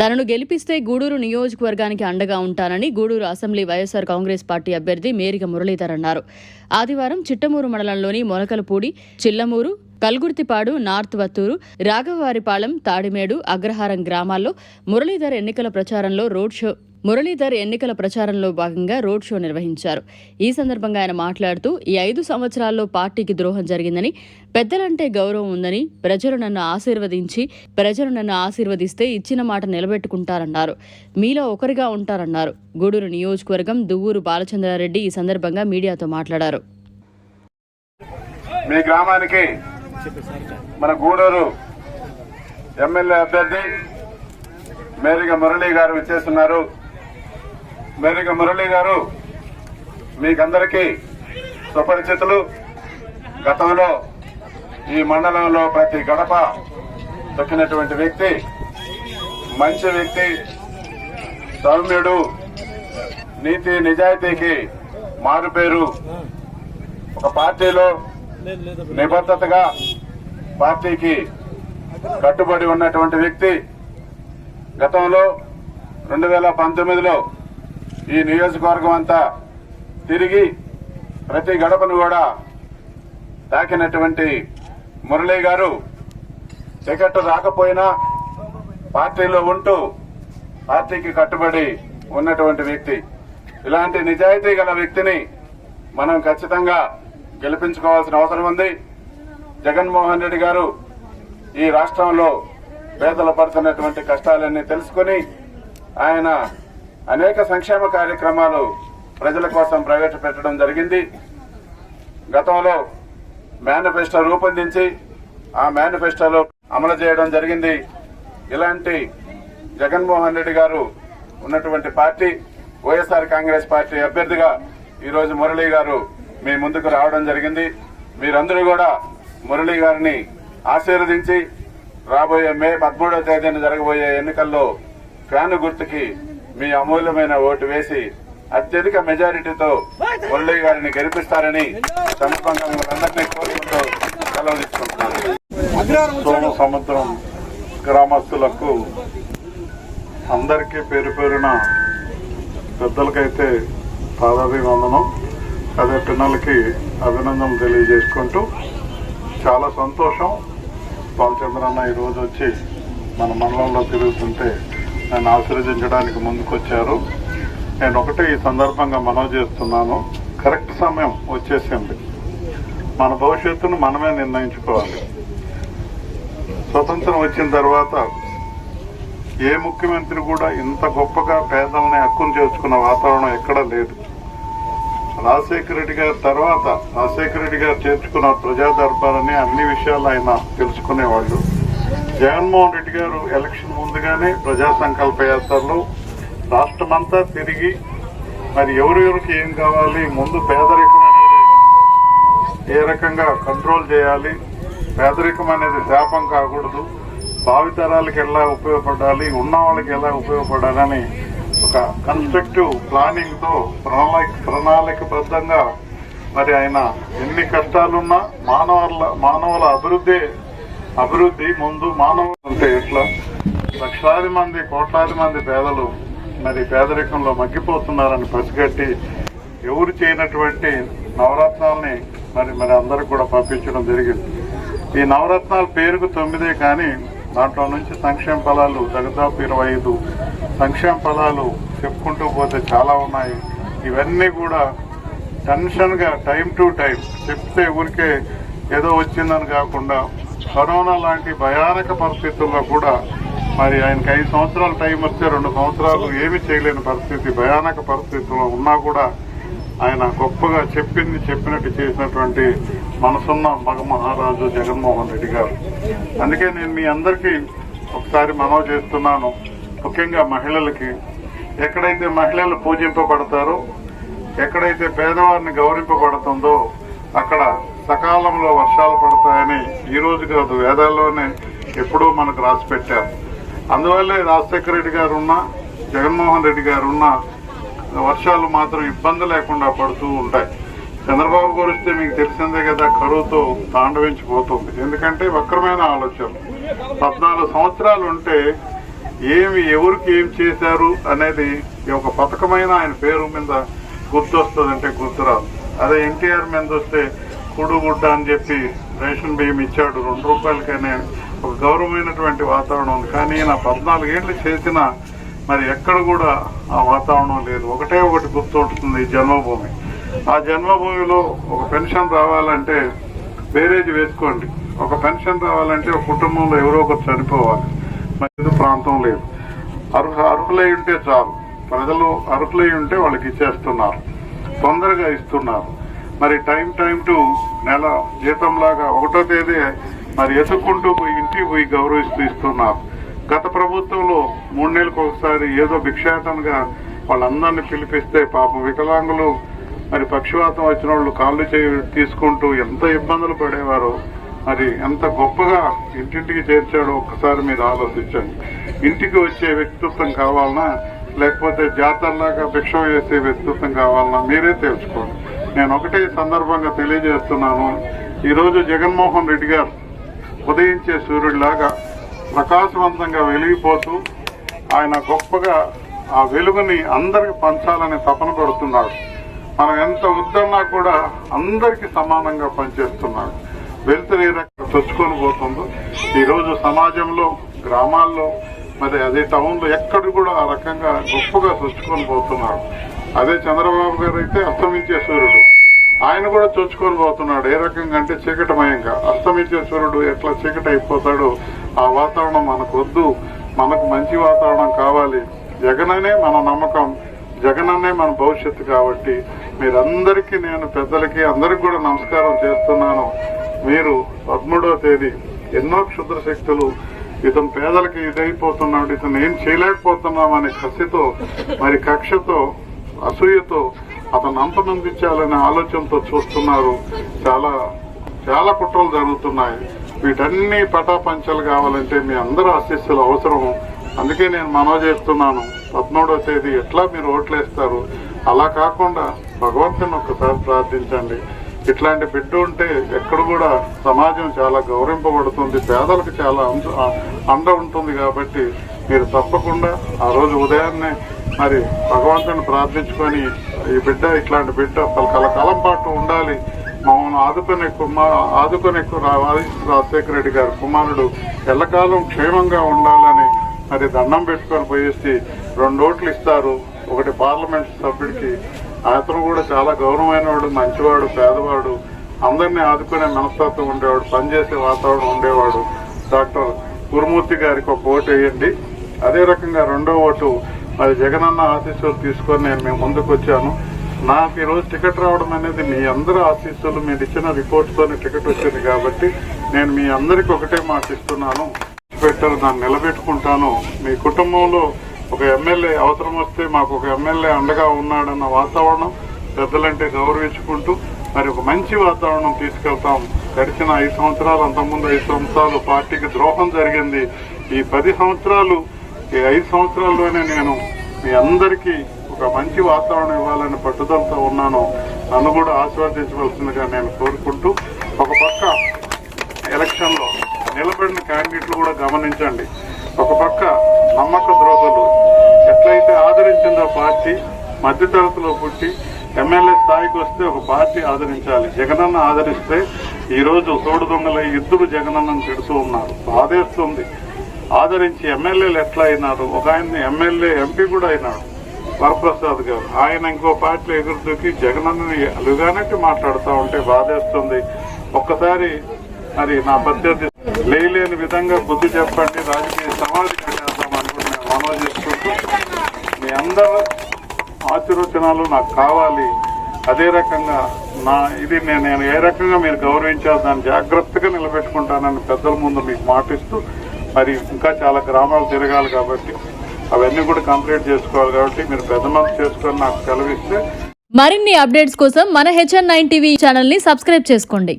తనను గెలిపిస్తే గూడూరు నియోజకవర్గానికి అండగా ఉంటానని Gudur assembly YSR Congress party అభ్యర్థి మేరిక మురళీధర్ అన్నారు. ఆదివారం చిట్టమూరు మండలంలోని మొలకలపూడి చిల్లమూరు కల్గుర్తిపాడు నార్త్ వత్తూరు రాఘవవారిపాలెం తాడిమేడు అగ్రహారం గ్రామాల్లో మురళీధర్ ఎన్నికల ప్రచారంలో రోడ్ షో మురళీధర్ ఎన్నికల ప్రచారంలో భాగంగా రోడ్ షో నిర్వహించారు. ఈ సందర్భంగా ఆయన మాట్లాడుతూ ఈ ఐదు సంవత్సరాల్లో పార్టీకి ద్రోహం జరిగిందని పెద్దలంటే గౌరవం ఉందని ప్రజలు నన్ను ఆశీర్వదించి ప్రజలు నన్ను ఆశీర్వదిస్తే ఇచ్చిన మాట నిలబెట్టుకుంటారన్నారు. మీలో ఒకరిగా ఉంటారన్నారు. గూడూరు నియోజకవర్గం దువ్వూరు బాలచంద్రారెడ్డి ఈ సందర్భంగా మీడియాతో మాట్లాడారు. మీ గ్రామానికి మన గూడూరు ఎమ్మెల్యే అభ్యర్థి మేరిగా మురళీ గారు ఇచ్చేస్తున్నారు మేరిగ మురళి గారు మీకందరికీ సుపరిచితులు గతంలో ఈ మండలంలో ప్రతి గడప తొక్కినటువంటి వ్యక్తి మంచి వ్యక్తి సౌమ్యుడు నీతి నిజాయితీకి మారుపేరు. ఒక పార్టీలో నిబద్ధతగా పార్టీకి కట్టుబడి ఉన్నటువంటి వ్యక్తి. గతంలో రెండు వేల పంతొమ్మిదిలో ఈ నియోజకవర్గం అంతా తిరిగి ప్రతి గడపను కూడా తాకినటువంటి మురళీ గారు టికెట్ రాకపోయినా పార్టీలో ఉంటూ పార్టీకి కట్టుబడి ఉన్నటువంటి వ్యక్తి. ఇలాంటి నిజాయితీ గల వ్యక్తిని మనం ఖచ్చితంగా గెలిపించుకోవాల్సిన అవసరం ఉంది. జగన్మోహన్ రెడ్డి గారు ఈ రాష్ట్రంలో పేదలు పడుతున్నటువంటి కష్టాలన్నీ తెలుసుకుని ఆయన అనేక సంక్షేమ కార్యక్రమాలు ప్రజల కోసం ప్రవేశపెట్టడం జరిగింది. గతంలో మేనిఫెస్టో రూపొందించి ఆ మేనిఫెస్టోలో అమలు చేయడం జరిగింది. ఇలాంటి జగన్మోహన్ రెడ్డి గారు ఉన్నటువంటి పార్టీ వైఎస్ఆర్ కాంగ్రెస్ పార్టీ అభ్యర్థిగా ఈరోజు మురళీ గారు మీ ముందుకు రావడం జరిగింది. మీరందరూ కూడా మురళీ గారిని ఆశీర్వదించి రాబోయే మే పదమూడవ తేదీన జరగబోయే ఎన్నికల్లో ఫ్యాను గుర్తుకి మీ అమూల్యమైన ఓటు వేసి అత్యధిక మెజారిటీతో మురళీ గారిని గెలిపిస్తారని సమీపంగా మిమ్మల్ని కోరుకుంటూ సెలవు తీసుకుంటున్నాను. సముద్రం గ్రామస్తులకు అందరికీ పేరు పేరున పెద్దలకైతే పాదాభివందనం. అదే పిల్లలకి అభినందనలు తెలియజేసుకుంటూ చాలా సంతోషం. బాలచంద్రన్న ఈరోజు వచ్చి మన మండలంలో తిరుగుతుంటే నన్ను ఆశీర్వదించడానికి ముందుకొచ్చారు. నేను ఒకటే ఈ సందర్భంగా మనవి చేస్తున్నాను. కరెక్ట్ సమయం వచ్చేసింది. మన భవిష్యత్తును మనమే నిర్ణయించుకోవాలి. స్వతంత్రం వచ్చిన తర్వాత ఏ ముఖ్యమంత్రి కూడా ఇంత గొప్పగా పేదలని హక్కును చేర్చుకున్న వాతావరణం ఎక్కడా లేదు. రాజశేఖర రెడ్డి గారి తర్వాత రాజశేఖర రెడ్డి గారు చేర్చుకున్న ప్రజా దర్బారని అన్ని విషయాలు ఆయన తెలుసుకునేవాళ్ళు. జగన్మోహన్ రెడ్డి గారు ఎలక్షన్ ముందుగానే ప్రజా సంకల్ప యాత్రలో రాష్ట్రమంతా తిరిగి మరి ఎవరెవరికి ఏం కావాలి ముందు పేదరికం అనేది ఏ రకంగా కంట్రోల్ చేయాలి పేదరికం అనేది శాపం కాకూడదు భావితరాలకు ఎలా ఉపయోగపడాలి ఉన్న వాళ్ళకి ఎలా ఉపయోగపడాలని ఒక కన్స్ట్రక్టివ్ ప్లానింగ్తో ప్రణాళిక ప్రణాళికబద్ధంగా మరి ఆయన ఎన్ని కష్టాలున్నా మానవుల మానవుల అభివృద్ధి అభివృద్ధి ముందు మానవులు అంటే ఎట్లా? లక్షలాది మంది కోట్లాది మంది పేదలు మరి పేదరికంలో మగ్గిపోతున్నారని పసిగట్టి ఎవరు చేయనటువంటి నవరత్నాల్ని మరి మరి అందరికి కూడా పంపించడం జరిగింది. ఈ నవరత్నాల పేరుకు తొమ్మిదే కానీ దాంట్లో నుంచి సంక్షేమ ఫలాలు దాదాపు ఇరవై ఐదు సంక్షేమ ఫలాలు చెప్పుకుంటూ పోతే చాలా ఉన్నాయి. ఇవన్నీ కూడా టెన్షన్గా టైం టు టైం చెప్తే ఊరికే ఏదో వచ్చిందని కాకుండా కరోనా లాంటి భయానక పరిస్థితుల్లో కూడా మరి ఆయనకి ఐదు సంవత్సరాలు టైం వస్తే రెండు సంవత్సరాలు ఏమి చేయలేని పరిస్థితి భయానక పరిస్థితుల్లో ఉన్నా కూడా ఆయన గొప్పగా చెప్పింది చెప్పినట్టు చేసినటువంటి మనసున్న మగ మహారాజు జగన్మోహన్ రెడ్డి గారు. అందుకే నేను మీ అందరికీ ఒకసారి మనవి చేస్తున్నాను. ముఖ్యంగా మహిళలకి ఎక్కడైతే మహిళలు పూజింపబడతారో ఎక్కడైతే పేదవారిని గౌరవింపబడుతుందో అక్కడ సకాలంలో వర్షాలు పడతాయని ఈ రోజు కాదు వేదాల్లోనే ఎప్పుడూ మనకు రాసి పెట్టారు. అందువల్లే రాజశేఖర రెడ్డి గారు ఉన్న జగన్మోహన్ రెడ్డి గారు ఉన్న వర్షాలు మాత్రం ఇబ్బంది లేకుండా పడుతూ ఉంటాయి. చంద్రబాబు గురిస్తే మీకు తెలిసిందే కదా కరువుతో తాండవించిపోతుంది. ఎందుకంటే వక్రమైన ఆలోచన పద్నాలుగు సంవత్సరాలు ఉంటే ఏమి ఎవరికి ఏం చేశారు అనేది ఒక పథకమైన ఆయన పేరు మీద గుర్తొస్తుందంటే గుర్తురాదు. అదే ఎన్టీఆర్ మీద వస్తే కూడుగుడ్డ అని చెప్పి రేషన్ బియ్యం ఇచ్చాడు. రెండు రూపాయలకనే ఒక గౌరవమైనటువంటి వాతావరణం ఉంది. కానీ నా పద్నాలుగేళ్ళు చేసిన మరి ఎక్కడ కూడా ఆ వాతావరణం లేదు. ఒకటే ఒకటి గుర్తుంటుంది జన్మభూమి. ఆ జన్మభూమిలో ఒక పెన్షన్ రావాలంటే వేరేజ్ వేసుకోండి. ఒక పెన్షన్ రావాలంటే ఒక కుటుంబంలో ఎవరో ఒకరు చనిపోవాలి. మరి ప్రాంతం లేదు. అర్హ అర్హులై ఉంటే చాలు. ప్రజలు అర్హులై ఉంటే వాళ్ళకి ఇచ్చేస్తున్నారు. తొందరగా ఇస్తున్నారు. మరి టైం టైం టు నెల జీతంలాగా ఒకటో తేదీ మరి ఎత్తుక్కుంటూ పోయి ఇంటికి పోయి గౌరవిస్తూ ఇస్తున్నారు. గత ప్రభుత్వంలో మూడు నెలలకు ఒకసారి ఏదో భిక్షాటనగా వాళ్ళందరినీ పిలిపిస్తే పాపం వికలాంగులు మరి పక్షవాతం వచ్చిన వాళ్ళు కాళ్ళు చేయి తీసుకుంటూ ఎంత ఇబ్బందులు పడేవారో మరి ఎంత గొప్పగా ఇంటింటికి చేర్చాడో ఒక్కసారి మీరు ఆలోచించండి. ఇంటికి వచ్చే వ్యక్తిత్వం కావాలన్నా లేకపోతే జాతరలాగా భిక్ష వేసే వ్యక్తిత్వం కావాలన్నా మీరే తెలుసుకోండి. నేను ఒకటే సందర్భంగా తెలియజేస్తున్నాను. ఈరోజు జగన్మోహన్ రెడ్డి గారు ఉదయించే సూర్యుడిలాగా ప్రకాశవంతంగా వెలిగిపోతూ ఆయన గొప్పగా ఆ వెలుగుని అందరికి పంచాలని తపన పడుతున్నాడు. మనం ఎంత వద్దన్నా కూడా అందరికీ సమానంగా పనిచేస్తున్నాడు. వెలుతురు ఏ రకంగా చొచ్చుకొని పోతుందో. ఈరోజు సమాజంలో గ్రామాల్లో మరి అదే టౌన్లో ఎక్కడ కూడా ఆ రకంగా గొప్పగా చొచ్చుకొని పోతున్నాడు అదే చంద్రబాబు గారు అయితే అస్తమించే సూర్యుడు. ఆయన కూడా చొచ్చుకొని పోతున్నాడు. ఏ రకంగా అంటే చీకటమయంగా. అస్తమించే సూర్యుడు ఎట్లా చీకటి అయిపోతాడో ఆ వాతావరణం మనకు వద్దు మనకు మంచి వాతావరణం కావాలి. జగననే మన నమ్మకం. జగనన్నే మన భవిష్యత్తు కాబట్టి మీరందరికీ నేను పెద్దలకి అందరికి కూడా నమస్కారం చేస్తున్నాను. మీరు పదమూడవ తేదీ ఎన్నో క్షుద్ర శక్తులు ఇతను పేదలకి ఇదైపోతున్నాడు ఇతను ఏం చేయలేకపోతున్నామనే కసితో మరి కక్షతో అసూయతో అతను అంతమందించాలనే ఆలోచనతో చూస్తున్నారు. చాలా చాలా కుట్రలు జరుగుతున్నాయి. వీటన్ని పటాపంచాలు కావాలంటే మీ అందరూ ఆశీస్సులు అవసరం అందుకే నేను మనవి చేస్తున్నాను. పద్మూడవ తేదీ ఎట్లా మీరు ఓట్లేస్తారు? అలా కాకుండా భగవంతుని ఒక్కసారి ప్రార్థించండి. ఇట్లాంటి బిడ్డ ఉంటే ఎక్కడ కూడా సమాజం చాలా గౌరవింపబడుతుంది. పేదలకు చాలా అంద- అండ ఉంటుంది కాబట్టి మీరు తప్పకుండా ఆ రోజు ఉదయాన్నే మరి భగవంతుని ప్రార్థించుకొని ఈ బిడ్డ ఇట్లాంటి బిడ్డ పలు కలకాలం పాటు ఉండాలి. మమ్మల్ని ఆదుకునే కుమార్ ఆదుకునే రాజశేఖర రెడ్డి గారు కుమారుడు ఎల్లకాలం క్షేమంగా ఉండాలని మరి దండం పెట్టుకొని పోయేసి రెండు ఓట్లు ఇస్తారు. ఒకటి పార్లమెంట్ సభ్యుడికి. అతను కూడా చాలా గౌరవమైన వాడు మంచివాడు పేదవాడు. అందరినీ ఆదుకునే మనస్తత్వం ఉండేవాడు పనిచేసే వాతావరణం ఉండేవాడు. డాక్టర్ గురుమూర్తి గారికి ఒక ఓటు వేయండి. అదే రకంగా రెండో ఓటు మరి జగనన్న ఆశీస్సులు తీసుకొని నేను మేము ముందుకు వచ్చాను. నాకు ఈరోజు టికెట్ రావడం అనేది మీ అందరి ఆశీస్సులు మీరు ఇచ్చిన రిపోర్ట్తోనే టికెట్ వచ్చింది కాబట్టి నేను మీ అందరికి ఒకటే మాట ఇస్తున్నాను. పెట్టారు దాన్ని నిలబెట్టుకుంటాను. మీ కుటుంబంలో ఒక ఎమ్మెల్యే అవసరం వస్తే మాకు ఒక ఎమ్మెల్యే అండగా ఉన్నాడన్న వాతావరణం పెద్దలంటే గౌరవించుకుంటూ మరి ఒక మంచి వాతావరణం తీసుకెళ్తాం. గడిచిన ఐదు సంవత్సరాలు అంతకుముందు ఐదు సంవత్సరాలు పార్టీకి ద్రోహం జరిగింది. ఈ పది సంవత్సరాలు ఈ ఐదు సంవత్సరాల్లోనే నేను మీ అందరికీ ఒక మంచి వాతావరణం ఇవ్వాలని పట్టుదలతో ఉన్నాను. నన్ను కూడా ఆశీర్వదించవలసిందిగా నేను కోరుకుంటూ ఒక పక్క ఎలక్షన్లో నిలబడిన క్యాండిడేట్లు కూడా గమనించండి. ఒక పక్క నమ్మక ద్రోహులు ఎట్లయితే ఆదరించిందో పార్టీ మధ్యతరగతిలో పుట్టి ఎమ్మెల్యే స్థాయికి వస్తే ఒక పార్టీ ఆదరించాలి. జగనన్న ఆదరిస్తే ఈరోజు తోడు దొంగలై ఇద్దరు జగనన్నను తిడుతూ ఉన్నారు. బాధేస్తుంది. ఆదరించి ఎమ్మెల్యేలు ఎట్లా అయినారు? ఒక ఆయన ఎమ్మెల్యే ఎంపీ కూడా అయినాడు. వరప్రసాద్ గారు. ఆయన ఇంకో పార్టీలో ఎదురు దూకి జగనన్నని అలుగానట్టు మాట్లాడుతూ ఉంటే బాధేస్తుంది. ఒక్కసారి మరి నా ప్రత్యర్థి లేలేని విధంగా బుద్ధి చెప్పండి. రాజకీయ సమాధి కట్టేద్దాం అనుకుని నేను మనవి చేసుకుంటూ మీ అందరూ ఆశీర్వచనాలు నాకు కావాలి. అదే రకంగా నా ఇది నేను నేను ఏ రకంగా మీరు గౌరవించాలి దాన్ని జాగ్రత్తగా నిలబెట్టుకుంటానని పెద్దల ముందు మీకు మాటిస్తూ మరి ఇంకా చాలా గ్రామాలు తిరగాలి కాబట్టి అవన్నీ కూడా కంప్లీట్ చేసుకోవాలి కాబట్టి మీరు పెద్ద మనసు చేసుకొని నాకు సెలవిస్తే మరిన్ని అప్డేట్స్ కోసం మన హెచ్ఎన్ నైన్ టీవీ ఛానల్ని సబ్స్క్రైబ్ చేసుకోండి.